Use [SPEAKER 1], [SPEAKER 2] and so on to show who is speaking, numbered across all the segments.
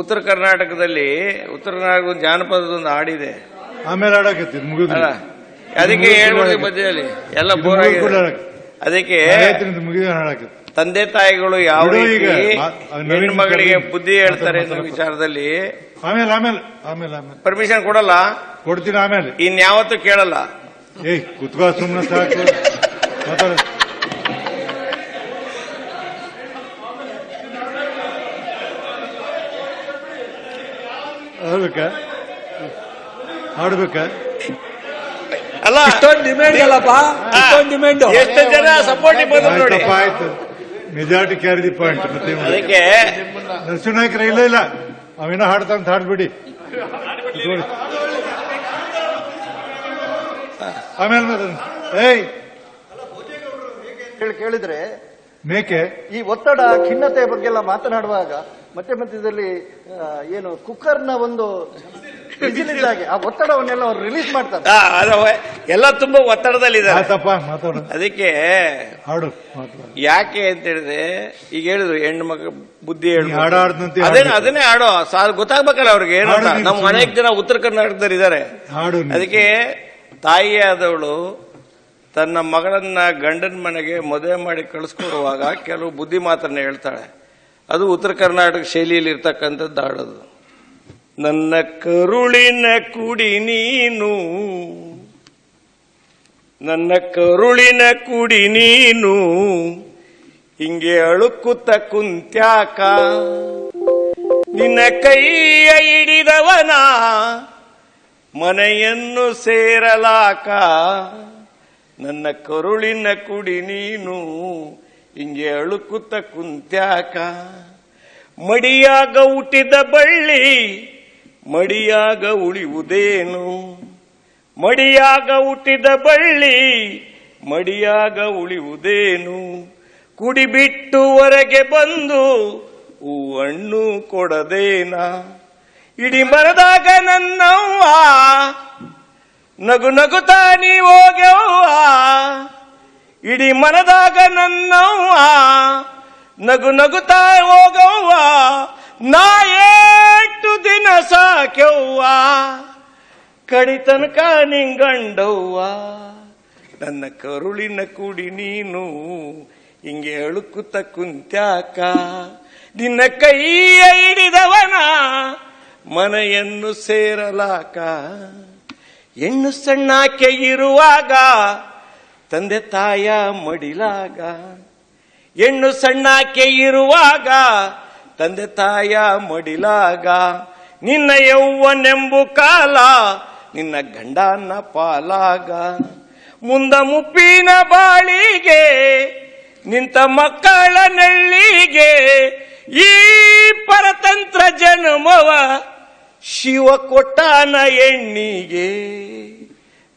[SPEAKER 1] ಉತ್ತರ ಕರ್ನಾಟಕದಲ್ಲಿ ಉತ್ತರ ಕರ್ನಾಟಕ ಒಂದು ಜಾನಪದ ಒಂದು ಹಾಡಿದೆ.
[SPEAKER 2] ಆಮೇಲೆ ಆಡಕತ್ತಿ
[SPEAKER 1] ಮುಗಿದ. ಅದಕ್ಕೆ ಹೇಳ್ಬಿಡಿ ಮಧ್ಯದಲ್ಲಿ. ಎಲ್ಲ ಬೋರ್ ಆಗಿದೆ ಅದಕ್ಕೆ
[SPEAKER 2] ಮುಗಿದ ಹಾಡಕತ್ತಿ
[SPEAKER 1] ತಂದೆ ತಾಯಿಗಳು ಯಾವ. ರೀತಿ ಹೆಣ್ಣು ಮಗಳಿಗೆ ಬುದ್ಧಿ ಹೇಳ್ತಾರೆ ಅನ್ನೋ ವಿಚಾರದಲ್ಲಿ
[SPEAKER 2] ಆಮೇಲೆ ಆಮೇಲೆ ಆಮೇಲೆ ಆಮೇಲೆ.
[SPEAKER 1] ಪರ್ಮಿಷನ್ ಕೊಡಲ್ಲ?
[SPEAKER 2] ಕೊಡ್ತೀನಿ ಆಮೇಲೆ.
[SPEAKER 1] ಇನ್ಯಾವತ್ತೂ ಕೇಳಲ್ಲ.
[SPEAKER 2] ಏಯ್ ಕುತ್ಕೋ ಸುಮ್ಮನೆ ಸಾಕು. ಆಡ್ಬೇಕಾ ಆಡ್ಬೇಕಾ
[SPEAKER 1] ಅಲ್ಲ
[SPEAKER 3] ಇಷ್ಟೊಂದು ಡಿಮ್ಯಾಂಡ್ ಅಲ್ಲಪ್ಪ. ಇಷ್ಟೊಂದು ಡಿಮ್ಯಾಂಡ್
[SPEAKER 1] ಎಷ್ಟು ಜನ ಸಪೋರ್ಟ್ ಬಂದ್ರು ನೋಡಿ.
[SPEAKER 2] ಆಯ್ತು. ಮೆಜಾರಿಟಿ ಕ್ಯಾರಿ ದಿ ಪಾಯಿಂಟ್ ಮತ್ತೆ?
[SPEAKER 1] ಅದಕ್ಕೆ
[SPEAKER 2] ನರಸಿಂಹನಾಯ್ಕರ ಇಲ್ಲ ಇಲ್ಲ. ಅವಿನ ಹಾಡ್ತಂತ ಹಾಡ್ಬಿಡಿ. ಕೂತ್ಕೊಳ್ಳಿ. ಆಮೇಲೆ. ಏಯ್!
[SPEAKER 4] ಕೇಳಿ ಕೇಳಿದ್ರೆ
[SPEAKER 2] ಮೇಕೆ.
[SPEAKER 4] ಈ ಒತ್ತಡ ಖಿನ್ನತೆ ಬಗ್ಗೆ ಎಲ್ಲ ಮಾತನಾಡುವಾಗ ಮತ್ತೆ ಮಧ್ಯದಲ್ಲಿ ಆ, ಏನು ಕುಕ್ಕರ್ನ ಒಂದು ಬಿಸಿಲಿದ್ದಾಗೆ ಆ ಒತ್ತಡವನ್ನೆಲ್ಲ ಅವ್ರು ರಿಲೀಸ್ ಮಾಡ್ತಾರೆ.
[SPEAKER 1] ಎಲ್ಲ ತುಂಬಾ ಒತ್ತಡದಲ್ಲಿದ್ದಾರೆ
[SPEAKER 2] ಮಾತಾಡು.
[SPEAKER 1] ಅದಕ್ಕೆ
[SPEAKER 2] ಹಾಡು
[SPEAKER 1] ಯಾಕೆ ಅಂತ ಹೇಳಿದ್ರೆ ಈಗ ಹೇಳಿದ್ರು ಹೆಣ್ಣು ಮಗ ಬುದ್ಧಿ ಹೇಳಿ
[SPEAKER 2] ಹಾಡ್ಬೇಕು.
[SPEAKER 1] ಅದನ್ನೇ ಆಡೋ ಸಾರ್ ಗೊತ್ತಾಗ್ಬೇಕಲ್ಲ ಅವ್ರಿಗೆ ಏನು ಅಂತ ನಮ್ಮ. ಅನೇಕ ಜನ ಉತ್ತರ ಕರ್ನಾಟಕದಲ್ಲಿ ಇದ್ದಾರೆ
[SPEAKER 2] ಹಾಡು
[SPEAKER 1] ಅದಕ್ಕೆ ತಾಯಿಯಾದವಳು ತನ್ನ ಮಗಳನ್ನ ಗಂಡನ ಮನೆಗೆ ಮದುವೆ ಮಾಡಿ ಕಳಿಸ್ಕೊಡುವಾಗ ಕೆಲವು ಬುದ್ಧಿ ಮಾತನ್ನ ಹೇಳ್ತಾಳೆ. ಅದು ಉತ್ತರ ಕರ್ನಾಟಕ ಶೈಲಿಯಲ್ಲಿ ಇರ್ತಕ್ಕಂಥದ್ದು ಹಾಡೋದು ನನ್ನ ಕರುಳಿನ ಕುಡಿ ನೀನು, ನನ್ನ ಕರುಳಿನ ಕುಡಿ ನೀನು, ಹಿಂಗೆ ಅಳುಕುತ್ತ ಕುಂತ್ಯಾಕ. ನಿನ್ನ ಕೈಯ ಹಿಡಿದವನ ಮನೆಯನ್ನು ಸೇರಲಾಕ. ನನ್ನ ಕರುಳಿನ ಕುಡಿ ನೀನು, ಹಿಂಗೆ ಅಳುಕುತ್ತ ಕುಂತ್ಯಾಕ. ಮಡಿಯಾಗ ಹುಟ್ಟಿದ ಬಳ್ಳಿ, ಮಡಿಯಾಗ ಉಳಿಯುವುದೇನು? ಮಡಿಯಾಗ ಹುಟ್ಟಿದ ಬಳ್ಳಿ, ಮಡಿಯಾಗ ಉಳಿಯುವುದೇನು? ಕುಡಿಬಿಟ್ಟು ಹೊರಗೆ ಬಂದು ಹೂ ಹಣ್ಣು ಕೊಡದೇನ? ಇಡೀ ಮರದಾಗ ನನ್ನವ್ವ ನಗು ನಗುತ ನೀ ಹೋಗ್ಯವ್ವ. ಇಡೀ ಮನದಾಗ ನನ್ನವ್ವ. ನಗು ನಗುತ ಹೋಗವ್ವ ನಾ ಏಟು ದಿನ ಸಾಕ್ಯವ್ವ. ಕಡಿ ತನಕ ನಿಂಗಂಡವ್ವ. ನನ್ನ ಕರುಳಿನ ಕುಡಿ ನೀನು ಹಿಂಗೆ ಅಳುಕುತ ಕುಂತ್ಯಾಕ. ನಿನ್ನ ಕೈಯ ಹಿಡಿದವನ ಮನೆಯನ್ನು ಸೇರಲಾಕ. ಹೆಣ್ಣು ಸಣ್ಣಾಕೆ ಇರುವಾಗ, ತಂದೆ ತಾಯ ಮಡಿಲಾಗ. ಹೆಣ್ಣು ಸಣ್ಣಾಕೆ ಇರುವಾಗ, ತಂದೆ ತಾಯ ಮಡಿಲಾಗ. ನಿನ್ನ ಯೌವನೆಂಬು ಕಾಲ, ನಿನ್ನ ಗಂಡನ ಪಾಲಾಗ. ಮುಂದ ಮುಪ್ಪಿನ ಬಾಳಿಗೆ, ನಿಂತ ಮಕ್ಕಳ ನಳ್ಳಿಗೆ, ಈ ಪರತಂತ್ರ ಜನ್ಮವ ಶಿವ ಕೊಟ್ಟಾನ ಎಣ್ಣಿಗೆ,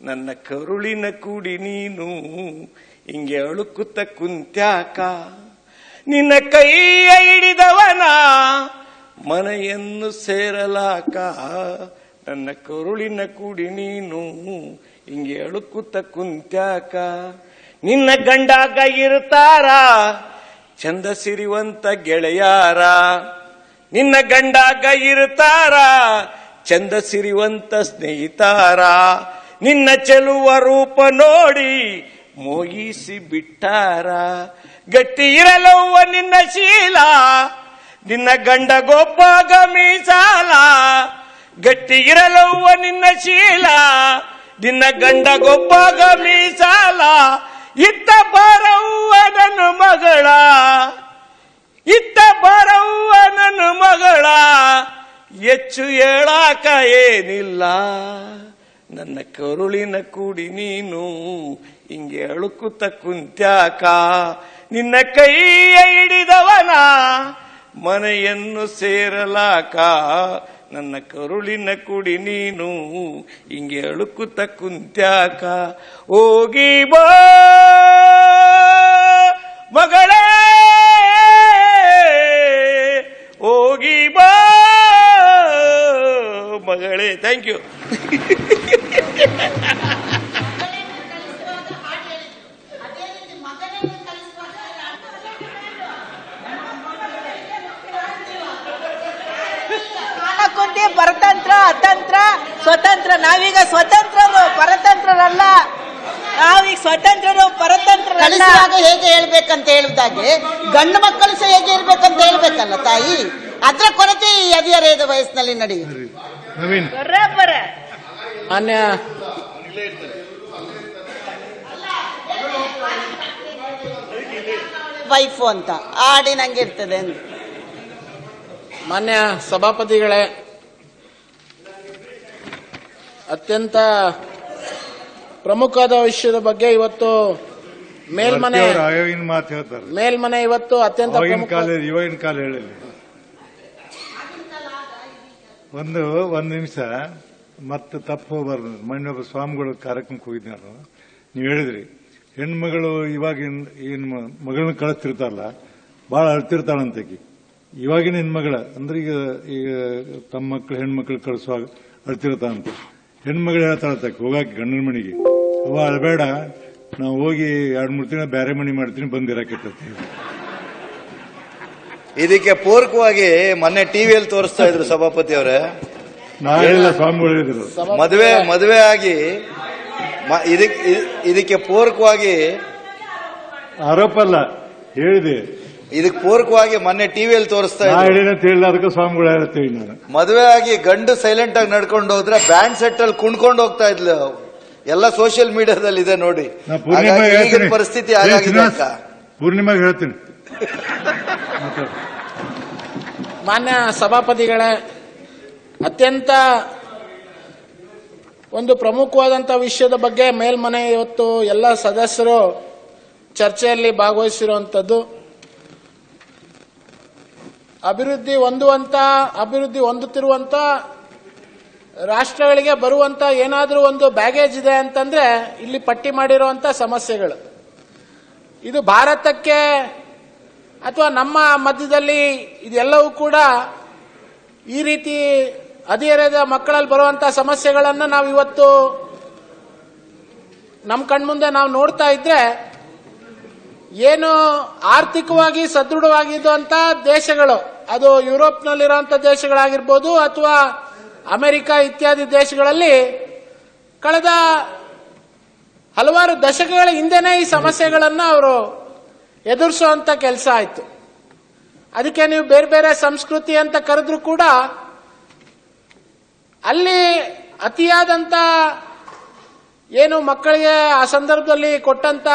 [SPEAKER 1] ನನ್ನ ಕರುಳಿನ ಕುಡಿ ನೀನು ಹಿಂಗೆ ಅಳುಕುತ್ತ ಕುಂತ್ಯಾಕ, ನಿನ್ನ ಕೈಯ ಹಿಡಿದವನ ಮನೆಯನ್ನು ಸೇರಲಾಕ, ನನ್ನ ಕರುಳಿನ ಕುಡಿ ನೀನು ಹಿಂಗೆ ಅಳುಕುತ್ತ ಕುಂತ್ಯಾಕ, ನಿನ್ನ ಗಂಡಾಗ ಇರ್ತಾರ ಚಂದ ಸಿರಿವಂತ ಗೆಳೆಯಾರ. ನಿನ್ನ ಗಂಡಾಗ ಇರ್ತಾರ ಚಂದ ಸಿರಿವಂತ ಸ್ನೇಹಿತಾರ. ನಿನ್ನ ಚೆಲುವ ರೂಪ ನೋಡಿ ಮೋಗಿಸಿ ಬಿಟ್ಟಾರ. ಗಟ್ಟಿ ಇರಲವ್ವ ನಿನ್ನ ಶೀಲ, ನಿನ್ನ ಗಂಡ ಗೊಬ್ಬಾಗ ಮೀಸಾಲ. ಗಟ್ಟಿ ಇರಲವ್ವ ನಿನ್ನ ಶೀಲ, ನಿನ್ನ ಗಂಡ ಗೊಬ್ಬಾಗ ಮೀಸಾಲ. ಇತ್ತ ಬರವ್ವ ನನ್ನ ಮಗಳ ನನ್ನ ಮಗಳ ಹೆಚ್ಚು ಹೇಳಾಕ ಏನಿಲ್ಲ. ನನ್ನ ಕರುಳಿನ ಕೂಡಿ ನೀನು ಹಿಂಗೆ ಅಳುಕುತ್ತ ಕುಂತ್ಯಾಕ. ನಿನ್ನ ಕೈಯ ಹಿಡಿದವನ ಮನೆಯನ್ನು ಸೇರಲಾಕ. ನನ್ನ ಕರುಳಿನ ಕುಡಿ ನೀನು ಹಿಂಗೆ ಅಳುಕುತ್ತ ಕುಂತ್ಯಾಕ. ಹೋಗಿ ಬಾ ಮಗಳೇ. ಮಗಳೇ ಥ್ಯಾಂಕ್ ಯು
[SPEAKER 5] ಪರತಂತ್ರ ಅತಂತ್ರ ಸ್ವತಂತ್ರ. ನಾವೀಗ ಸ್ವತಂತ್ರರು ಪರತಂತ್ರರಲ್ಲ. ನಾವೀಗ ಸ್ವತಂತ್ರರು ಪರತಂತ್ರರಲ್ಲ.
[SPEAKER 6] ಹೇಗೆ ಹೇಳ್ಬೇಕಂತ ಹೇಳುದಾಗೆ ಗಂಡು ಮಕ್ಕಳು ಸಹ ಹೇಗೆ ಇರ್ಬೇಕಂತ ಹೇಳ್ಬೇಕಲ್ಲ ತಾಯಿ? ಅದರ ಕೊರತೆ ಈ ಹದಿಹರೆಯದ ವಯಸ್ಸಿನಲ್ಲಿ ನಡೆಯುತ್ತೆ
[SPEAKER 2] ನವೀನ್.
[SPEAKER 5] ಅನ್ಯ.
[SPEAKER 3] ಮಾನ್ಯ
[SPEAKER 6] ವೈಫು ಅಂತ. ಆಡಿನಂಗೆ ಇರ್ತದೆ ಅಂತ.
[SPEAKER 3] ಮಾನ್ಯ ಸಭಾಪತಿಗಳೇ ಅತ್ಯಂತ ಪ್ರಮುಖವಾದ ವಿಷಯದ ಬಗ್ಗೆ ಇವತ್ತು ಮೇಲ್ಮನೆ ಮೇಲ್ಮನೆ ಇವತ್ತು ಅತ್ಯಂತ ಪ್ರಮುಖ
[SPEAKER 2] ಕಾಲ ಇವಾಗಿನ ಕಾಲ ಹೇಳಿಲ್ಲ. ಒಂದು ಒಂದು ನಿಮಿಷ. ಮತ್ತೆ ತಪ್ಪು ಹೋಗಬಾರ್ದು. ಒಬ್ಬ ಸ್ವಾಮಿಗಳು ಕಾರ್ಯಕ್ರಮಕ್ಕೆ ಹೋಗಿದ್ದೆ ನಾನು ನೀವು ಹೇಳಿದ್ರಿ. ಹೆಣ್ಮಗಳು ಇವಾಗಿನ ಏನು ಮಗಳನ್ನ ಕಳಿಸ್ತಿರ್ತಾರಲ್ಲ ಭಾಳ ಅಳ್ತಿರ್ತಾಳಂತಕಿ ಇವಾಗಿನ ಹೆಣ್ಮಗಳ, ಅಂದ್ರೆ ಈಗ ಈಗ ತಮ್ಮ ಮಕ್ಕಳು ಹೆಣ್ಮಕ್ಳು ಕಳಿಸುವಾಗ ಅಳ್ತಿರ್ತಾಳಂತೆ. ಹೆಣ್ಮಗಳು ಹೇಳ್ತಾಳಂತಕ್ಕೆ ಹೋಗಾಕಿ ಗಂಡನ ಮನೆಗೆ. ಅವ ಅಳಬೇಡ, ನಾವು ಹೋಗಿ ಎರಡು ಮೂರು ದಿನ ಬೇರೆ ಮನೆ ಮಾಡ್ತೀನಿ ಬಂದಿರಕ್ಕೆ
[SPEAKER 7] ಇದಕ್ಕೆ ಪೂರಕವಾಗಿ ಮೊನ್ನೆ ಟಿವಿಯಲ್ಲಿ ತೋರಿಸ್ತಾ ಇದ್ರು ಸಭಾಪತಿ ಅವರೇ. ಮದುವೆ ಮದುವೆ ಆಗಿ ಮ- ಇದಕ್- ಇದ್- ಇದಕ್ಕೆ ಪೂರಕವಾಗಿ
[SPEAKER 2] ಆರೋಪ ಅಲ್ಲ ಹೇಳಿದೆ.
[SPEAKER 7] ಇದಕ್ಕೆ ಪೂರಕವಾಗಿ ಮೊನ್ನೆ ಟಿವಿಯಲ್ಲಿ ತೋರಿಸ್ತಾ
[SPEAKER 2] ಇದ್ದಾರೆ
[SPEAKER 7] ಇದ್ರು.
[SPEAKER 2] ಸ್ವಾಮಿಗಳು ಹೇಳ್ತೀವಿ ನಾನು
[SPEAKER 7] ಮದುವೆ ಆಗಿ ಗಂಡು ಸೈಲೆಂಟ್ ಆಗಿ ನಡ್ಕೊಂಡು ಹೋದ್ರೆ ಬ್ಯಾಂಡ್ ಸೆಟ್ ಅಲ್ಲಿ ಕುಣ್ಕೊಂಡು ಹೋಗ್ತಾ ಇದ್ಲು. ಎಲ್ಲ ಸೋಷಿಯಲ್ ಮೀಡಿಯಾದಲ್ಲಿ ಇದೆ ನೋಡಿ.
[SPEAKER 2] ಪರಿಸ್ಥಿತಿ ಪೂರ್ಣಿಮಾ ಹೇಳ್ತೀನಿ.
[SPEAKER 3] ಮಾನ್ಯ ಸಭಾಪತಿಗಳೇ, ಅತ್ಯಂತ ಒಂದು ಪ್ರಮುಖವಾದಂಥ ವಿಷಯದ ಬಗ್ಗೆ ಮೇಲ್ಮನೆ ಇವತ್ತು ಎಲ್ಲ ಸದಸ್ಯರು ಚರ್ಚೆಯಲ್ಲಿ ಭಾಗವಹಿಸಿರುವಂಥದ್ದು. ಅಭಿವೃದ್ಧಿ ಹೊಂದುವಂತ, ಅಭಿವೃದ್ಧಿ ಹೊಂದುತ್ತಿರುವಂತ, ರಾಷ್ಟ್ರಗಳಿಗೆ ಬರುವಂತ ಏನಾದರೂ ಒಂದು ಬ್ಯಾಗೇಜ್ ಇದೆ ಅಂತಂದ್ರೆ ಇಲ್ಲಿ ಪಟ್ಟಿ ಮಾಡಿರುವಂತ ಸಮಸ್ಯೆಗಳು. ಇದು ಭಾರತಕ್ಕೆ ಅಥವಾ ನಮ್ಮ ಮಧ್ಯದಲ್ಲಿ ಇದೆಲ್ಲವೂ ಕೂಡ ಈ ರೀತಿ ಹದಿಹರೆಯದ ಮಕ್ಕಳಲ್ಲಿ ಬರುವಂತ ಸಮಸ್ಯೆಗಳನ್ನು ನಾವು ಇವತ್ತು ನಮ್ಮ ಕಣ್ಮುಂದೆ ನಾವು ನೋಡ್ತಾ ಇದ್ರೆ ಏನು ಆರ್ಥಿಕವಾಗಿ ಸದೃಢವಾಗಿದ್ದಂತ ದೇಶಗಳು, ಅದು ಯುರೋಪ್ನಲ್ಲಿರುವಂತ ದೇಶಗಳಾಗಿರ್ಬೋದು ಅಥವಾ ಅಮೆರಿಕ ಇತ್ಯಾದಿ ದೇಶಗಳಲ್ಲಿ ಕಳೆದ ಹಲವಾರು ದಶಕಗಳ ಹಿಂದೆನೇ ಈ ಸಮಸ್ಯೆಗಳನ್ನು ಅವರು ಎದುರಿಸುವಂತ ಕೆಲಸ ಆಯ್ತು. ಅದಕ್ಕೆ ನೀವು ಬೇರೆ ಬೇರೆ ಸಂಸ್ಕೃತಿ ಅಂತ ಕರೆದ್ರು ಕೂಡ ಅಲ್ಲಿ ಅತಿಯಾದಂತ ಏನು ಮಕ್ಕಳಿಗೆ ಆ ಸಂದರ್ಭದಲ್ಲಿ ಕೊಟ್ಟಂತ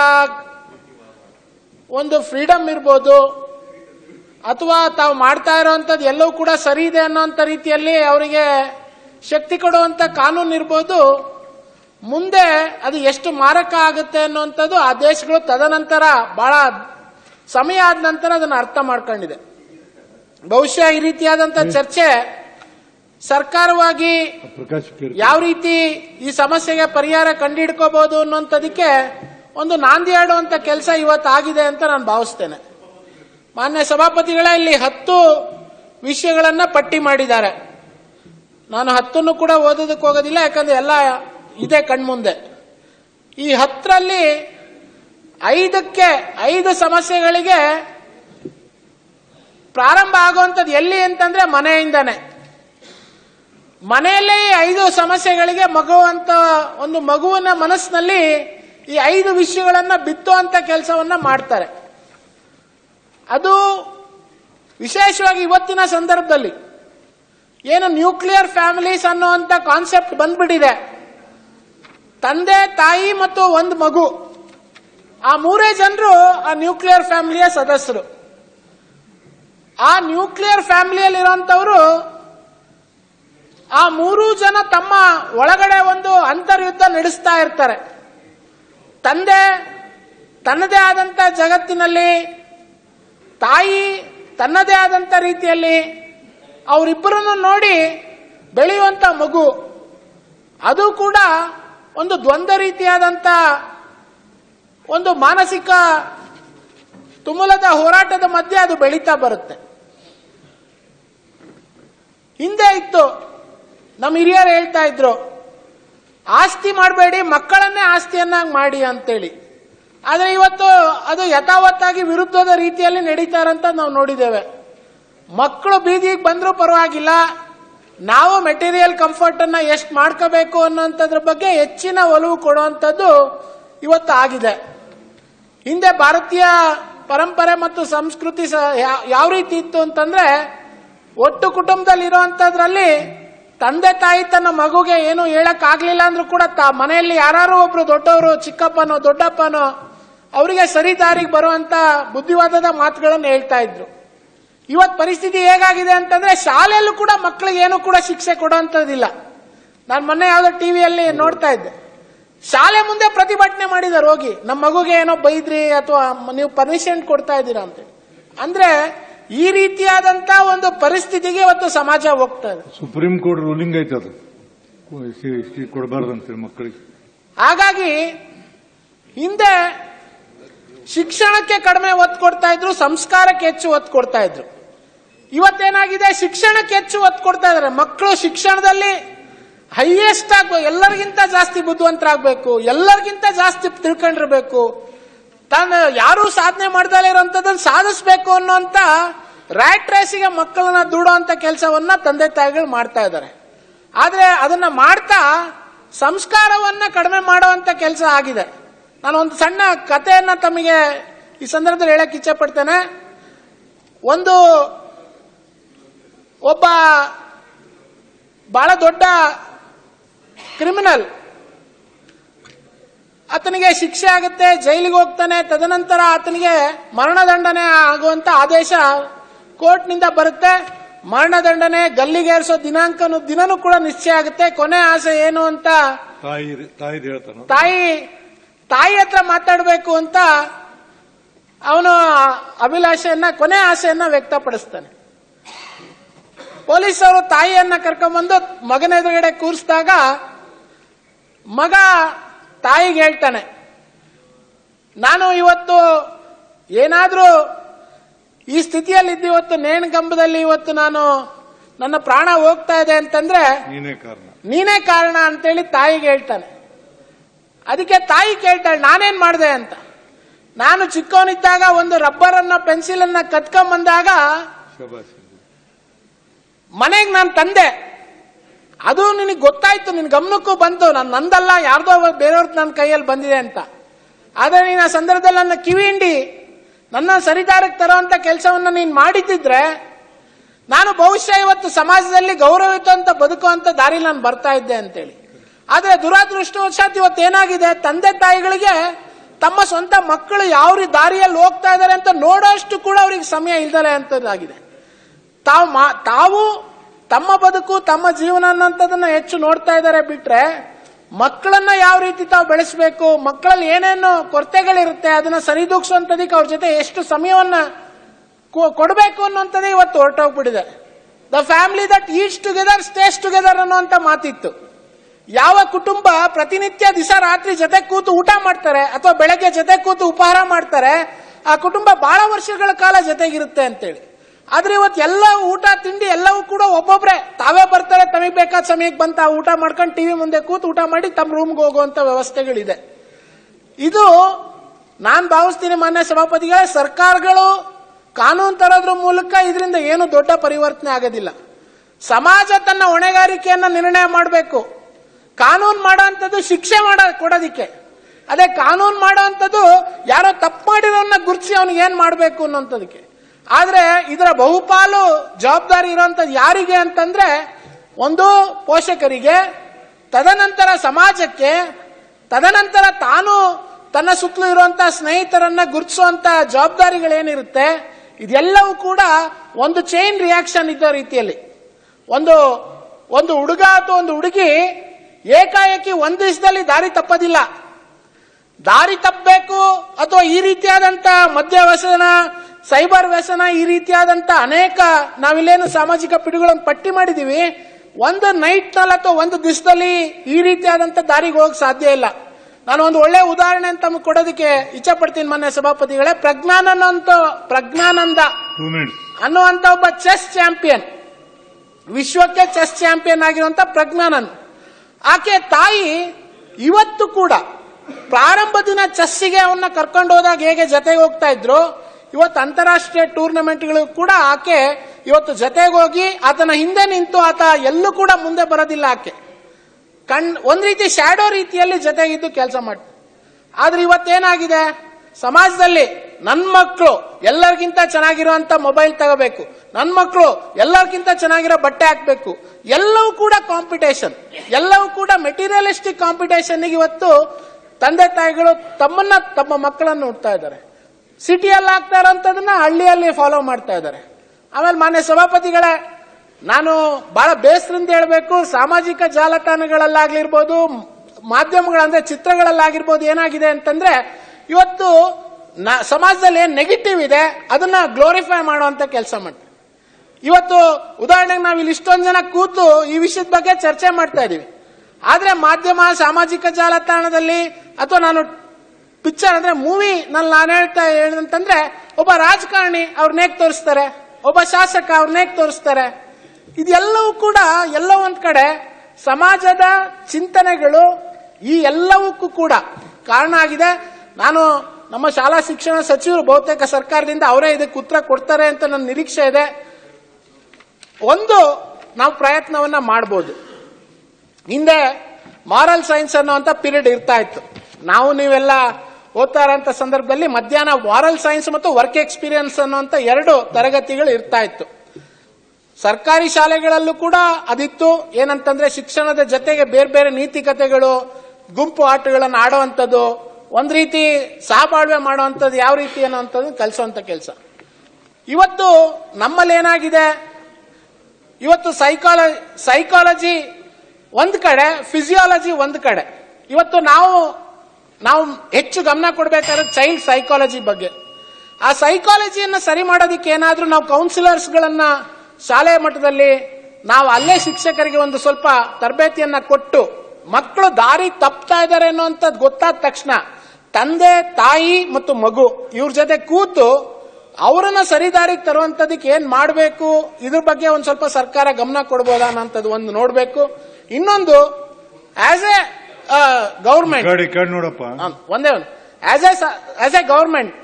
[SPEAKER 3] ಒಂದು ಫ್ರೀಡಮ್ ಇರ್ಬೋದು, ಅಥವಾ ತಾವು ಮಾಡ್ತಾ ಇರೋವಂಥದ್ದು ಎಲ್ಲವೂ ಕೂಡ ಸರಿ ಇದೆ ಅನ್ನೋಂಥ ರೀತಿಯಲ್ಲಿ ಅವರಿಗೆ ಶಕ್ತಿ ಕೊಡುವಂತ ಕಾನೂನು ಇರ್ಬೋದು. ಮುಂದೆ ಅದು ಎಷ್ಟು ಮಾರಕ ಆಗುತ್ತೆ ಅನ್ನುವಂಥದ್ದು ಆ ದೇಶಗಳು ತದನಂತರ ಬಹಳ ಸಮಯ ಆದ ನಂತರ ಅದನ್ನು ಅರ್ಥ ಮಾಡ್ಕೊಂಡಿದೆ. ಬಹುಶಃ ಈ ರೀತಿಯಾದಂಥ ಚರ್ಚೆ ಸರ್ಕಾರವಾಗಿ ಯಾವ ರೀತಿ ಈ ಸಮಸ್ಯೆಗೆ ಪರಿಹಾರ ಕಂಡುಹಿಡ್ಕೋಬಹುದು ಅನ್ನೋಂಥದಕ್ಕೆ ಒಂದು ನಾಂದಿ ಆಡುವಂತ ಕೆಲಸ ಇವತ್ತು ಆಗಿದೆ ಅಂತ ನಾನು ಭಾವಿಸ್ತೇನೆ. ಮಾನ್ಯ ಸಭಾಪತಿಗಳೇ ಇಲ್ಲಿ ಹತ್ತು ವಿಷಯಗಳನ್ನ ಪಟ್ಟಿ ಮಾಡಿದ್ದಾರೆ. ನಾನು ಹತ್ತನ್ನು ಕೂಡ ಓದೋದಕ್ಕೆ ಹೋಗೋದಿಲ್ಲ ಯಾಕಂದ್ರೆ ಎಲ್ಲ ಇದೆ ಕಣ್ಮುಂದೆ. ಈ ಹತ್ತರಲ್ಲಿ ಐದಕ್ಕೆ, ಐದು ಸಮಸ್ಯೆಗಳಿಗೆ ಪ್ರಾರಂಭ ಆಗುವಂಥದ್ದು ಎಲ್ಲಿ ಅಂತಂದ್ರೆ ಮನೆಯಿಂದನೇ. ಮನೆಯಲ್ಲೇ ಈ ಐದು ಸಮಸ್ಯೆಗಳಿಗೆ ಮಗುವಂತ ಒಂದು ಮಗುವಿನ ಮನಸ್ಸಿನಲ್ಲಿ ಈ ಐದು ವಿಷಯಗಳನ್ನ ಬಿತ್ತುವಂತ ಕೆಲಸವನ್ನ ಮಾಡ್ತಾರೆ. ಅದು ವಿಶೇಷವಾಗಿ ಇವತ್ತಿನ ಸಂದರ್ಭದಲ್ಲಿ ಏನು ನ್ಯೂಕ್ಲಿಯರ್ ಫ್ಯಾಮಿಲೀಸ್ ಅನ್ನುವಂತ ಕಾನ್ಸೆಪ್ಟ್ ಬಂದ್ಬಿಟ್ಟಿದೆ. ತಂದೆ, ತಾಯಿ ಮತ್ತು ಒಂದು ಮಗು. ಆ ಮೂರೇ ಜನರು ಆ ನ್ಯೂಕ್ಲಿಯರ್ ಫ್ಯಾಮಿಲಿಯ ಸದಸ್ಯರು. ಆ ನ್ಯೂಕ್ಲಿಯರ್ ಫ್ಯಾಮಿಲಿಯಲ್ಲಿರುವಂತವರು ಆ ಮೂರು ಜನ ತಮ್ಮ ಒಳಗಡೆ ಒಂದು ಅಂತರ್ಯುದ್ಧ ನಡೆಸ್ತಾ ಇರ್ತಾರೆ. ತಂದೆ, ತನ್ನದೇ ಆದಂತ ಜಗತ್ತಿನಲ್ಲಿ, ತಾಯಿ ತನ್ನದೇ ಆದಂತ ರೀತಿಯಲ್ಲಿ ಅವರಿಬ್ಬರನ್ನು ನೋಡಿ ಬೆಳೆಯುವಂತ ಮಗು. ಅದು ಕೂಡ ಒಂದು ದ್ವಂದ್ವ ರೀತಿಯಾದಂತ ಒಂದು ಮಾನಸಿಕ ತುಮುಲದ ಹೋರಾಟದ ಮಧ್ಯೆ ಅದು ಬೆಳೀತಾ ಬರುತ್ತೆ. ಹಿಂದೆ ಇತ್ತು. ನಮ್ಮ ಹಿರಿಯರು ಹೇಳ್ತಾ ಇದ್ರು, ಆಸ್ತಿ ಮಾಡಬೇಡಿ, ಮಕ್ಕಳನ್ನೇ ಆಸ್ತಿಯನ್ನಾಗಿ ಮಾಡಿ ಅಂತೇಳಿ. ಆದರೆ ಇವತ್ತು ಅದು ಯಥಾವತ್ತಾಗಿ ವಿರುದ್ಧದ ರೀತಿಯಲ್ಲಿ ನಡೀತಾರಂತ ನಾವು ನೋಡಿದ್ದೇವೆ. ಮಕ್ಕಳು ಬೀದಿಗೆ ಬಂದರೂ ಪರವಾಗಿಲ್ಲ, ನಾವು ಮೆಟೀರಿಯಲ್ ಕಂಫರ್ಟ್ ಅನ್ನ ಎಷ್ಟು ಮಾಡ್ಕೋಬೇಕು ಅನ್ನೋಂಥದ್ರ ಬಗ್ಗೆ ಹೆಚ್ಚಿನ ಒಲವು ಕೊಡುವಂಥದ್ದು ಇವತ್ತು ಆಗಿದೆ. ಹಿಂದೆ ಭಾರತೀಯ ಪರಂಪರೆ ಮತ್ತು ಸಂಸ್ಕೃತಿ ಯಾವ ರೀತಿ ಇತ್ತು ಅಂತಂದ್ರೆ ಒಟ್ಟು ಕುಟುಂಬದಲ್ಲಿ ಇರುವಂತದ್ರಲ್ಲಿ ತಂದೆ ತಾಯಿ ತನ್ನ ಮಗುಗೆ ಏನು ಹೇಳಕ್ ಆಗ್ಲಿಲ್ಲ ಅಂದ್ರೂ ಕೂಡ ಮನೆಯಲ್ಲಿ ಯಾರು ಒಬ್ರು ದೊಡ್ಡವರು, ಚಿಕ್ಕಪ್ಪನೋ, ದೊಡ್ಡಪ್ಪನೋ, ಅವರಿಗೆ ಸರಿ ದಾರಿಗೆ ಬರುವಂತ ಬುದ್ಧಿವಾದದ ಮಾತುಗಳನ್ನು ಹೇಳ್ತಾ ಇದ್ರು. ಇವತ್ ಪರಿಸ್ಥಿತಿ ಹೇಗಾಗಿದೆ ಅಂತಂದ್ರೆ ಶಾಲೆಯಲ್ಲೂ ಕೂಡ ಮಕ್ಕಳಿಗೆ ಏನು ಕೂಡ ಶಿಕ್ಷೆ ಕೊಡುವಂತದಿಲ್ಲ ನಾನು ಮೊನ್ನೆ ಯಾವ್ದೋ ಟಿವಿಯಲ್ಲಿ ನೋಡ್ತಾ ಇದ್ದೆ. ಶಾಲೆ ಮುಂದೆ ಪ್ರತಿಭಟನೆ ಮಾಡಿದಾರೆ ಹೋಗಿ ನಮ್ಮ ಮಗುಗೆ ಏನೋ ಬೈದ್ರಿ ಅಥವಾ ನೀವು ಪರ್ಮಿಷನ್ ಕೊಡ್ತಾ ಇದ್ದೀರಾ ಅಂತ ಅಂದ್ರೆ ಈ ರೀತಿಯಾದಂತ ಒಂದು ಪರಿಸ್ಥಿತಿಗೆ ಇವತ್ತು ಸಮಾಜ ಹೋಗ್ತಾ ಇದೆ.
[SPEAKER 2] ಸುಪ್ರೀಂ ಕೋರ್ಟ್ ರೂಲಿಂಗ್ ಐತೆ ಅದು. ಕೊಡಬಾರ್ದಂತೆ ಮಕ್ಕಳಿಗೆ.
[SPEAKER 3] ಹಾಗಾಗಿ ಹಿಂದೆ ಶಿಕ್ಷಣಕ್ಕೆ ಕಡಿಮೆ ಒತ್ತು ಕೊಡ್ತಾ ಇದ್ರು ಸಂಸ್ಕಾರಕ್ಕೆ ಹೆಚ್ಚು ಒತ್ತು ಕೊಡ್ತಾ ಇದ್ರು. ಇವತ್ತೇನಾಗಿದೆ? ಶಿಕ್ಷಣಕ್ಕೆ ಹೆಚ್ಚು ಒತ್ತು ಕೊಡ್ತಾ ಇದಾರೆ ಮಕ್ಕಳು ಶಿಕ್ಷಣದಲ್ಲಿ ಹೈಯೆಸ್ಟ್ ಆಗ್ಬೇಕು. ಎಲ್ಲರಿಗಿಂತ ಜಾಸ್ತಿ ಬುದ್ಧಿವಂತರಾಗಬೇಕು. ಎಲ್ಲರಿಗಿಂತ ಜಾಸ್ತಿ ತಿಳ್ಕೊಂಡಿರ್ಬೇಕು. ತಾನು ಯಾರು ಸಾಧನೆ ಮಾಡ್ದಲೇ ಇರೋಂಥದ್ದನ್ನು ಸಾಧಿಸ್ಬೇಕು ಅನ್ನೋಂತ ರ್ಯಾಟ್ ರೇಸಿಗೆ ಮಕ್ಕಳನ್ನ ಅಂತ ಕೆಲಸವನ್ನ ತಂದೆ ತಾಯಿಗಳು ಮಾಡ್ತಾ ಇದ್ದಾರೆ. ಆದ್ರೆ ಅದನ್ನ ಮಾಡ್ತಾ ಸಂಸ್ಕಾರವನ್ನ ಕಡಿಮೆ ಮಾಡುವಂತ ಕೆಲಸ ಆಗಿದೆ. ನಾನು ಒಂದು ಸಣ್ಣ ಕಥೆಯನ್ನ ತಮಗೆ ಈ ಸಂದರ್ಭದಲ್ಲಿ ಹೇಳಕ್ ಇಚ್ಛೆ ಪಡ್ತೇನೆ. ಒಂದು ಒಬ್ಬ ಬಹಳ ದೊಡ್ಡ ಕ್ರಿಮಿನಲ್. ಆತನಿಗೆ ಶಿಕ್ಷೆ ಆಗುತ್ತೆ ಜೈಲಿಗೆ ಹೋಗ್ತಾನೆ ತದನಂತರ ಆತನಿಗೆ ಮರಣದಂಡನೆ ಆಗುವಂತ ಆದೇಶ ಕೋರ್ಟ್ನಿಂದ ಬರುತ್ತೆ. ಮರಣದಂಡನೆ ಗಲ್ಲಿಗೇರಿಸೋ ದಿನಾಂಕ ದಿನನೂ ಕೂಡ ನಿಶ್ಚಯ ಆಗುತ್ತೆ. ಕೊನೆ ಆಸೆ ಏನು ಅಂತ
[SPEAKER 2] ತಾಯಿ
[SPEAKER 3] ತಾಯಿ ಹತ್ರ ಮಾತಾಡಬೇಕು ಅಂತ ಅವನು ಅಭಿಲಾಷೆಯನ್ನ ಕೊನೆ ಆಸೆಯನ್ನ ವ್ಯಕ್ತಪಡಿಸ್ತಾನೆ. ಪೊಲೀಸರು ತಾಯಿಯನ್ನ ಕರ್ಕೊಂಡ್ಬಂದು ಮಗನ ಎದುರುಗಡೆ ಕೂರಿಸಿದಾಗ ಮಗ ತಾಯಿಗೆ ಹೇಳ್ತಾನೆ ನಾನು ಇವತ್ತು ಏನಾದರೂ ಈ ಸ್ಥಿತಿಯಲ್ಲಿ ಇದ್ದು ಇವತ್ತು ನೇಣಗಂಬದಲ್ಲಿ ಇವತ್ತು ನಾನು ನನ್ನ ಪ್ರಾಣ ಹೋಗ್ತಾ ಇದೆ ಅಂತಂದ್ರೆ
[SPEAKER 2] ನೀನೇ ಕಾರಣ.
[SPEAKER 3] ನೀನೇ ಕಾರಣ ಅಂತೇಳಿ ತಾಯಿಗೆ ಹೇಳ್ತಾನೆ. ಅದಕ್ಕೆ ತಾಯಿ ಕೇಳ್ತಾಳೆ ನಾನೇನ್ ಮಾಡಿದೆ ಅಂತ? ನಾನು ಚಿಕ್ಕವನಿದ್ದಾಗ ಒಂದು ರಬ್ಬರ್ ಅನ್ನ ಪೆನ್ಸಿಲ್ ಅನ್ನ ಕತ್ಕೊಂಡ್
[SPEAKER 2] ಬಂದಾಗ
[SPEAKER 3] ಮನೆಗೆ ನಾನು ತಂದೆ. ಅದು ನಿನಗೆ ಗೊತ್ತಾಯ್ತು ನಿನ್ನ ಗಮನಕ್ಕೂ ಬಂತು. ನಾನು ನಂದಲ್ಲ, ಯಾರ್ದೋ ಬೇರೆಯವ್ರದ್ದು ನನ್ನ ಕೈಯಲ್ಲಿ ಬಂದಿದೆ ಅಂತ. ಆದರೆ ನೀನು ಆ ಸಂದರ್ಭದಲ್ಲಿ ನನ್ನ ಕಿವಿ ಹಿಂಡಿ, ನನ್ನ ಸರಿದಾರಕ್ಕೆ ತರುವಂತ ಕೆಲಸವನ್ನ ನೀನು ಮಾಡಿದ್ದಿದ್ರೆ, ನಾನು ಬಹುಶಃ ಇವತ್ತು ಸಮಾಜದಲ್ಲಿ ಗೌರವಿತ ಅಂತ ಬದುಕುವಂತ ದಾರಿ ನಾನು ಬರ್ತಾ ಇದ್ದೆ ಅಂತೇಳಿ. ಆದ್ರೆ ದುರಾದೃಷ್ಟವಶಾತ್ ಇವತ್ತು ಏನಾಗಿದೆ? ತಂದೆ ತಾಯಿಗಳಿಗೆ ತಮ್ಮ ಸ್ವಂತ ಮಕ್ಕಳು ಯಾವ ದಾರಿಯಲ್ಲಿ ಹೋಗ್ತಾ ಇದ್ದಾರೆ ಅಂತ ನೋಡೋಷ್ಟು ಕೂಡ ಅವ್ರಿಗೆ ಸಮಯ ಇಲ್ದಲೆ ಅಂತದಾಗಿದೆ. ತಾವು ತಾವು ತಮ್ಮ ಬದುಕು, ತಮ್ಮ ಜೀವನ ಅನ್ನೋಂಥದ್ದನ್ನ ಹೆಚ್ಚು ನೋಡ್ತಾ ಇದ್ದಾರೆ ಬಿಟ್ರೆ, ಮಕ್ಕಳನ್ನ ಯಾವ ರೀತಿ ತಾವು ಬೆಳೆಸಬೇಕು, ಮಕ್ಕಳಲ್ಲಿ ಏನೇನು ಕೊರತೆಗಳಿರುತ್ತೆ, ಅದನ್ನ ಸರಿದೂಗಿಸುವಂತದಕ್ಕೆ ಅವ್ರ ಜೊತೆ ಎಷ್ಟು ಸಮಯವನ್ನ ಕೊಡಬೇಕು ಅನ್ನೋಂಥದ್ದೇ ಇವತ್ತು ಹೊರಟೋಗ್ಬಿಟ್ಟಿದೆ. The family that eats together stays together ಅನ್ನುವಂತ ಮಾತಿತ್ತು. ಯಾವ ಕುಟುಂಬ ಪ್ರತಿನಿತ್ಯ ದಿವಸ ರಾತ್ರಿ ಜೊತೆ ಕೂತು ಊಟ ಮಾಡ್ತಾರೆ, ಅಥವಾ ಬೆಳಗ್ಗೆ ಜೊತೆ ಕೂತು ಉಪಹಾರ ಮಾಡ್ತಾರೆ, ಆ ಕುಟುಂಬ ಬಹಳ ವರ್ಷಗಳ ಕಾಲ ಜೊತೆಗಿರುತ್ತೆ ಅಂತೇಳಿ. ಆದ್ರೆ ಇವತ್ತು ಎಲ್ಲ ಊಟ, ತಿಂಡಿ ಎಲ್ಲವೂ ಕೂಡ ಒಬ್ಬೊಬ್ರೆ. ತಾವೇ ಬರ್ತಾರೆ, ತಮಗೆ ಬೇಕಾದ ಸಮಯಕ್ಕೆ ಬಂತ ಊಟ ಮಾಡ್ಕೊಂಡು ಟಿವಿ ಮುಂದೆ ಕೂತು ಊಟ ಮಾಡಿ ತಮ್ಮ ರೂಮ್ಗೆ ಹೋಗುವಂತ ವ್ಯವಸ್ಥೆಗಳಿದೆ. ಇದು ನಾನು ಭಾವಿಸ್ತೀನಿ ಮಾನ್ಯ ಸಭಾಪತಿಗಳೇ, ಸರ್ಕಾರಗಳು ಕಾನೂನು ತರೋದ್ರ ಮೂಲಕ ಇದರಿಂದ ಏನು ದೊಡ್ಡ ಪರಿವರ್ತನೆ ಆಗೋದಿಲ್ಲ. ಸಮಾಜ ತನ್ನ ಹೊಣೆಗಾರಿಕೆಯನ್ನ ನಿರ್ಣಯ ಮಾಡಬೇಕು. ಕಾನೂನು ಮಾಡೋಂಥದ್ದು ಶಿಕ್ಷೆ ಮಾಡ, ಕೊಡೋದಿಕ್ಕೆ. ಅದೇ ಕಾನೂನು ಮಾಡೋಂಥದ್ದು ಯಾರೋ ತಪ್ಪು ಮಾಡಿರೋನ್ನ ಗುರುತಿಸಿ ಅವನಿಗೆ ಏನ್ ಮಾಡಬೇಕು ಅನ್ನೋಂಥದಕ್ಕೆ ಆದ್ರೆ ಇದರ ಬಹುಪಾಲು ಜವಾಬ್ದಾರಿ ಇರುವಂಥದ್ದು ಯಾರಿಗೆ ಅಂತಂದ್ರೆ ಒಂದು ಪೋಷಕರಿಗೆ, ತದನಂತರ ಸಮಾಜಕ್ಕೆ, ತದನಂತರ ತಾನು ತನ್ನ ಸುತ್ತಲೂ ಇರುವಂತಹ ಸ್ನೇಹಿತರನ್ನ ಗುರುತಿಸುವಂತ ಜವಾಬ್ದಾರಿಗಳೇನಿರುತ್ತೆ, ಇದೆಲ್ಲವೂ ಕೂಡ ಒಂದು ಚೈನ್ ರಿಯಾಕ್ಷನ್ ಇದ್ದ ರೀತಿಯಲ್ಲಿ. ಒಂದು ಒಂದು ಹುಡುಗ ಅಥವಾ ಒಂದು ಹುಡುಗಿ ಏಕಾಏಕಿ ಒಂದು ದಿವಸದಲ್ಲಿ ದಾರಿ ತಪ್ಪದಿಲ್ಲ. ದಾರಿ ತಪ್ಪಬೇಕು ಅಥವಾ ಈ ರೀತಿಯಾದಂತಹ ಮದ್ಯ ಸೈಬರ್ ವ್ಯಸನ ಈ ರೀತಿಯಾದಂತ ಅನೇಕ ನಾವಿಲ್ಲೇನು ಸಾಮಾಜಿಕ ಪಿಡುಗಳನ್ನು ಪಟ್ಟಿ ಮಾಡಿದೀವಿ ಒಂದು ನೈಟ್ನಲ್ಲಿ ಅಥವಾ ಒಂದು ದಿವಸದಲ್ಲಿ ಈ ರೀತಿಯಾದಂತ ದಾರಿಗೆ ಹೋಗಕ್ಕೆ ಸಾಧ್ಯ ಇಲ್ಲ. ನಾನು ಒಂದು ಒಳ್ಳೆ ಉದಾಹರಣೆ ಅಂತ ಕೊಡೋದಕ್ಕೆ ಇಚ್ಛೆ ಪಡ್ತೀನಿ ಮೊನ್ನೆ ಸಭಾಪತಿಗಳೇ. ಪ್ರಜ್ಞಾನಂದ ಅಂತ ಪ್ರಜ್ಞಾನಂದ ಅನ್ನುವಂಥ ಒಬ್ಬ ಚೆಸ್ ಚಾಂಪಿಯನ್ ವಿಶ್ವಕ್ಕೆ ಚೆಸ್ ಚಾಂಪಿಯನ್ ಆಗಿರುವಂತ ಪ್ರಜ್ಞಾನಂದ ಆಕೆ ತಾಯಿ ಇವತ್ತು ಕೂಡ ಪ್ರಾರಂಭ ದಿನ ಚೆಸ್ಸಿಗೆ ಅವನ್ನ ಕರ್ಕೊಂಡು ಹೋದಾಗ ಹೇಗೆ ಜೊತೆಗೆ ಹೋಗ್ತಾ ಇದ್ರು ಇವತ್ತು ಅಂತಾರಾಷ್ಟ್ರೀಯ ಟೂರ್ನಮೆಂಟ್ಗಳು ಕೂಡ ಆಕೆ ಇವತ್ತು ಜೊತೆಗೋಗಿ ಆತನ ಹಿಂದೆ ನಿಂತು ಆತ ಎಲ್ಲೂ ಕೂಡ ಮುಂದೆ ಬರೋದಿಲ್ಲ ಆಕೆ. ಕಣ್, ಒಂದು ರೀತಿ ಶ್ಯಾಡೋ ರೀತಿಯಲ್ಲಿ ಜೊತೆಗಿದ್ದು ಕೆಲಸ ಮಾಡ್ತಾರೆ ಆದ್ರೆ ಇವತ್ತೇನಾಗಿದೆ? ಸಮಾಜದಲ್ಲಿ ನನ್ನ ಮಕ್ಕಳು ಎಲ್ಲರಿಗಿಂತ ಚೆನ್ನಾಗಿರುವಂತ ಮೊಬೈಲ್ ತಗೋಬೇಕು. ನನ್ನ ಮಕ್ಕಳು ಎಲ್ಲರಿಗಿಂತ ಚೆನ್ನಾಗಿರೋ ಬಟ್ಟೆ ಹಾಕ್ಬೇಕು. ಎಲ್ಲವೂ ಕೂಡ ಕಾಂಪಿಟೇಷನ್ ಎಲ್ಲವೂ ಕೂಡ ಮೆಟೀರಿಯಲಿಸ್ಟಿಕ್ ಕಾಂಪಿಟೇಷನ್ ಇವತ್ತು ತಂದೆ ತಾಯಿಗಳು ತಮ್ಮನ್ನ ತಮ್ಮ ಮಕ್ಕಳನ್ನು ಹುಡ್ತಾ ಇದ್ದಾರೆ. ಸಿಟಿಯಲ್ಲಿ ಆಗ್ತಾ ಇರೋಂಥದ್ದನ್ನ ಹಳ್ಳಿಯಲ್ಲಿ ಫಾಲೋ ಮಾಡ್ತಾ ಇದ್ದಾರೆ. ಆಮೇಲೆ ಮಾನ್ಯ ಸಭಾಪತಿಗಳೇ, ನಾನು ಬಹಳ ಬೇಸರಿಂದ ಹೇಳಬೇಕು, ಸಾಮಾಜಿಕ ಜಾಲತಾಣಗಳಲ್ಲಾಗ್ಲಿರ್ಬೋದು ಮಾಧ್ಯಮಗಳಂದ್ರೆ ಚಿತ್ರಗಳಲ್ಲಾಗಿರ್ಬೋದು ಏನಾಗಿದೆ ಅಂತಂದ್ರೆ, ಇವತ್ತು ಸಮಾಜದಲ್ಲಿ ಏನ್ ನೆಗೆಟಿವ್ ಇದೆ, ಅದನ್ನ ಗ್ಲೋರಿಫೈ ಮಾಡುವಂತ ಕೆಲಸ ಮಾಡ್ತೀವಿ ಇವತ್ತು ಉದಾಹರಣೆಗೆ ನಾವು ಇಲ್ಲಿ ಇಷ್ಟೊಂದು ಜನ ಕೂತು ಈ ವಿಷಯದ ಬಗ್ಗೆ ಚರ್ಚೆ ಮಾಡ್ತಾ ಇದೀವಿ. ಆದ್ರೆ ಮಾಧ್ಯಮ, ಸಾಮಾಜಿಕ ಜಾಲತಾಣದಲ್ಲಿ, ಅಥವಾ ನಾನು ಪಿಕ್ಚರ್ ಅಂದ್ರೆ ಮೂವಿ ನಾನು ನಾನು ಹೇಳ್ತಾ ಹೇಳಿದಂತಂದ್ರೆ, ಒಬ್ಬ ರಾಜಕಾರಣಿ ಅವ್ರನ್ನ ತೋರಿಸ್ತಾರೆ? ಒಬ್ಬ ಶಾಸಕ ಅವ್ರನ್ನ ತೋರಿಸ್ತಾರೆ? ಇದೆಲ್ಲವೂ ಕೂಡ ಎಲ್ಲ ಒಂದ್ ಕಡೆ ಸಮಾಜದ ಚಿಂತನೆಗಳು ಈ ಎಲ್ಲವಕ್ಕೂ ಕೂಡ ಕಾರಣ ಆಗಿದೆ. ನಾನು ನಮ್ಮ ಶಾಲಾ ಶಿಕ್ಷಣ ಸಚಿವರು ಬಹುತೇಕ ಸರ್ಕಾರದಿಂದ ಅವರೇ ಇದಕ್ಕೆ ಉತ್ತರ ಕೊಡ್ತಾರೆ ಅಂತ ನನ್ನ ನಿರೀಕ್ಷೆ ಇದೆ. ಒಂದು, ನಾವು ಪ್ರಯತ್ನವನ್ನ ಮಾಡಬಹುದು ಹಿಂದೆ ಮಾರಲ್ ಸೈನ್ಸ್ ಅನ್ನುವಂತ ಪೀರಿಯಡ್ ಇರ್ತಾ ಇತ್ತು. ನಾವು ನೀವೆಲ್ಲ ಓದ್ತಾ ಇರೋಂಥ ಸಂದರ್ಭದಲ್ಲಿ ಮಧ್ಯಾಹ್ನ ವಾರಲ್ ಸೈನ್ಸ್ ಮತ್ತು ವರ್ಕ್ ಎಕ್ಸ್ಪೀರಿಯನ್ಸ್ ಅನ್ನುವಂಥ ಎರಡು ತರಗತಿಗಳು ಇರ್ತಾ ಇತ್ತು. ಸರ್ಕಾರಿ ಶಾಲೆಗಳಲ್ಲೂ ಕೂಡ ಅದಿತ್ತು. ಏನಂತಂದ್ರೆ ಶಿಕ್ಷಣದ ಜೊತೆಗೆ ಬೇರೆ ಬೇರೆ ನೀತಿ ಕಥೆಗಳು, ಗುಂಪು ಆಟಗಳನ್ನು ಆಡುವಂಥದ್ದು, ಒಂದ್ ರೀತಿ ಸಹಬಾಳ್ವೆ ಮಾಡುವಂಥದ್ದು ಯಾವ ರೀತಿ ಅನ್ನುವಂಥದ್ದು ಕಲಿಸುವಂತ ಕೆಲಸ. ಇವತ್ತು ನಮ್ಮಲ್ಲಿ ಏನಾಗಿದೆ ಇವತ್ತು ಸೈಕಾಲ ಸೈಕಾಲಜಿ ಒಂದ್ ಕಡೆ ಫಿಸಿಯಾಲಜಿ ಒಂದ್ ಕಡೆ. ಇವತ್ತು ನಾವು ನಾವು ಹೆಚ್ಚು ಗಮನ ಕೊಡಬೇಕಾದ್ರೆ ಚೈಲ್ಡ್ ಸೈಕಾಲಜಿ ಬಗ್ಗೆ. ಆ ಸೈಕಾಲಜಿಯನ್ನು ಸರಿ ಮಾಡೋದಕ್ಕೆ ಏನಾದರೂ ನಾವು ಕೌನ್ಸಿಲರ್ಸ್ಗಳನ್ನ ಶಾಲೆಯ ಮಟ್ಟದಲ್ಲಿ ನಾವು ಅಲ್ಲೇ ಶಿಕ್ಷಕರಿಗೆ ಒಂದು ಸ್ವಲ್ಪ ತರಬೇತಿಯನ್ನ ಕೊಟ್ಟು ಮಕ್ಕಳು ದಾರಿ ತಪ್ತಾ ಇದ್ದಾರೆ ಅನ್ನೋಂಥದ್ದು ಗೊತ್ತಾದ ತಕ್ಷಣ ತಂದೆ, ತಾಯಿ ಮತ್ತು ಮಗು ಇವ್ರ ಜೊತೆ ಕೂತು ಅವರನ್ನ ಸರಿದಾರಿಗೆ ತರುವಂತದಕ್ಕೆ ಏನ್ ಮಾಡಬೇಕು? ಇದ್ರ ಬಗ್ಗೆ ಒಂದು ಸ್ವಲ್ಪ ಸರ್ಕಾರ ಗಮನ ಕೊಡ್ಬೋದಾ ಅನ್ನೋಂಥದ್ದು ಒಂದು ನೋಡಬೇಕು. ಇನ್ನೊಂದು ಆಸ್ ಎ ಗೌರ್ಮೆಂಟ್
[SPEAKER 2] ಕಡೆ ನೋಡಪ್ಪ.
[SPEAKER 3] ಒಂದೇ ಒಂದು. As a as a government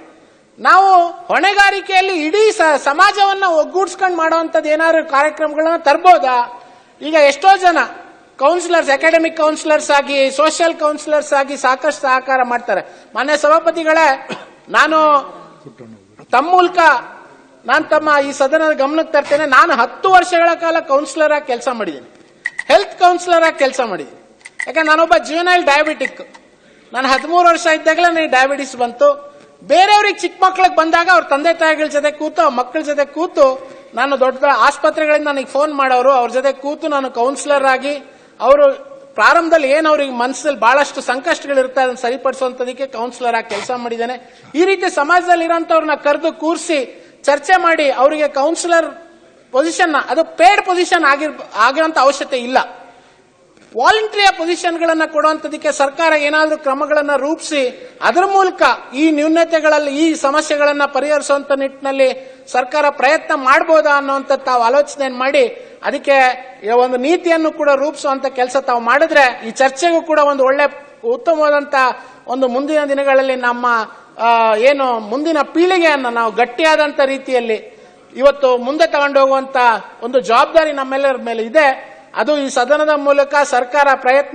[SPEAKER 3] ನಾವು ಹೊಣೆಗಾರಿಕೆಯಲ್ಲಿ ಇಡೀ ಸಮಾಜವನ್ನ ಒಗ್ಗೂಡ್ಸ್ಕೊಂಡು ಮಾಡುವಂತದ್ದು ಏನಾದ್ರು ಕಾರ್ಯಕ್ರಮಗಳನ್ನ ತರ್ಬೋದಾ? ಈಗ ಎಷ್ಟೋ ಜನ ಕೌನ್ಸಿಲರ್ಸ್ ಅಕಾಡೆಮಿಕ್ ಕೌನ್ಸಿಲರ್ಸ್ ಆಗಿ ಸೋಷಿಯಲ್ ಕೌನ್ಸಿಲರ್ಸ್ ಆಗಿ ಸಾಕಷ್ಟು ಸಹಕಾರ ಮಾಡ್ತಾರೆ. ಮಾನ್ಯ ಸಭಾಪತಿಗಳೇ ನಾನು ತಮ್ಮ ಮೂಲಕ ನಾನು ತಮ್ಮ ಈ ಸದನದ ಗಮನಕ್ಕೆ ತರ್ತೇನೆ. ನಾನು ಹತ್ತು ವರ್ಷಗಳ ಕಾಲ ಕೌನ್ಸಿಲರ್ ಆಗಿ ಕೆಲಸ ಮಾಡಿದ್ದೀನಿ. ಹೆಲ್ತ್ ಕೌನ್ಸಿಲರ್ ಆಗಿ ಕೆಲಸ ಮಾಡಿದ್ದೀನಿ. ಯಾಕಂದ್ರೆ ನಾನೊಬ್ಬ ಜೀವನಲ್ ಡಯಾಬಿಟಿಕ್ ನಾನು ಹದಿಮೂರು ವರ್ಷ ಇದ್ದಾಗಲೇ ನನಗೆ ಡಯಾಬಿಟಿಸ್ ಬಂತು. ಬೇರೆಯವ್ರಿಗೆ ಚಿಕ್ಕ ಮಕ್ಳಿಗೆ ಬಂದಾಗ ಅವ್ರ ತಂದೆ ತಾಯಿಗಳ ಜೊತೆ ಕೂತು ಮಕ್ಕಳ ಜೊತೆ ಕೂತು, ನಾನು ದೊಡ್ಡ ದೊಡ್ಡ ಆಸ್ಪತ್ರೆಗಳಿಂದ ನನಗೆ ಫೋನ್ ಮಾಡೋರು, ಅವ್ರ ಜೊತೆ ಕೂತು ನಾನು ಕೌನ್ಸಿಲರ್ ಆಗಿ, ಅವರು ಪ್ರಾರಂಭದಲ್ಲಿ ಏನು ಅವ್ರಿಗೆ ಮನಸ್ಸಲ್ಲಿ ಬಹಳಷ್ಟು ಸಂಕಷ್ಟಗಳಿರುತ್ತೆ, ಅದನ್ನು ಸರಿಪಡಿಸುವಂತದಕ್ಕೆ ಕೌನ್ಸಿಲರ್ ಆಗಿ ಕೆಲಸ ಮಾಡಿದ್ದೇನೆ. ಈ ರೀತಿ ಸಮಾಜದಲ್ಲಿ ಇರೋಂಥವ್ರನ್ನ ಕರೆದು ಕೂರಿಸಿ, ಚರ್ಚೆ ಮಾಡಿ, ಅವರಿಗೆ ಕೌನ್ಸಿಲರ್ ಪೊಸಿಷನ್ ಅದು ಪೇಡ್ ಪೊಸಿಷನ್ ಆಗಿರ್, ಆಗಿರೋಂಥ ಅವಶ್ಯಕತೆ ಇಲ್ಲ. ವಾಲಂಟ್ರಿಯ ಪೊಸಿಷನ್ಗಳನ್ನು ಕೊಡುವಂತದಕ್ಕೆ ಸರ್ಕಾರ ಏನಾದರೂ ಕ್ರಮಗಳನ್ನು ರೂಪಿಸಿ, ಅದರ ಮೂಲಕ ಈ ನ್ಯೂನತೆಗಳಲ್ಲಿ ಈ ಸಮಸ್ಯೆಗಳನ್ನು ಪರಿಹರಿಸುವಂತ ನಿಟ್ಟಿನಲ್ಲಿ ಸರ್ಕಾರ ಪ್ರಯತ್ನ ಮಾಡಬಹುದಾ ಅನ್ನುವಂಥ ತಾವು ಆಲೋಚನೆ ಮಾಡಿ, ಅದಕ್ಕೆ ಒಂದು ನೀತಿಯನ್ನು ಕೂಡ ರೂಪಿಸುವಂತ ಕೆಲಸ ತಾವು ಮಾಡಿದ್ರೆ ಈ ಚರ್ಚೆಗೂ ಕೂಡ ಒಂದು ಒಳ್ಳೆ ಉತ್ತಮವಾದಂತ ಒಂದು ಮುಂದಿನ ದಿನಗಳಲ್ಲಿ ನಮ್ಮ ಏನು ಮುಂದಿನ ಪೀಳಿಗೆಯನ್ನು ನಾವು ಗಟ್ಟಿಯಾದಂತ ರೀತಿಯಲ್ಲಿ ಇವತ್ತು ಮುಂದೆ ತಗೊಂಡು ಹೋಗುವಂತ ಒಂದು ಜವಾಬ್ದಾರಿ ನಮ್ಮೆಲ್ಲರ ಮೇಲೆ ಇದೆ. ಅದು ಈ ಸದನದ ಮೂಲಕ ಸರ್ಕಾರ ಪ್ರಯತ್ನ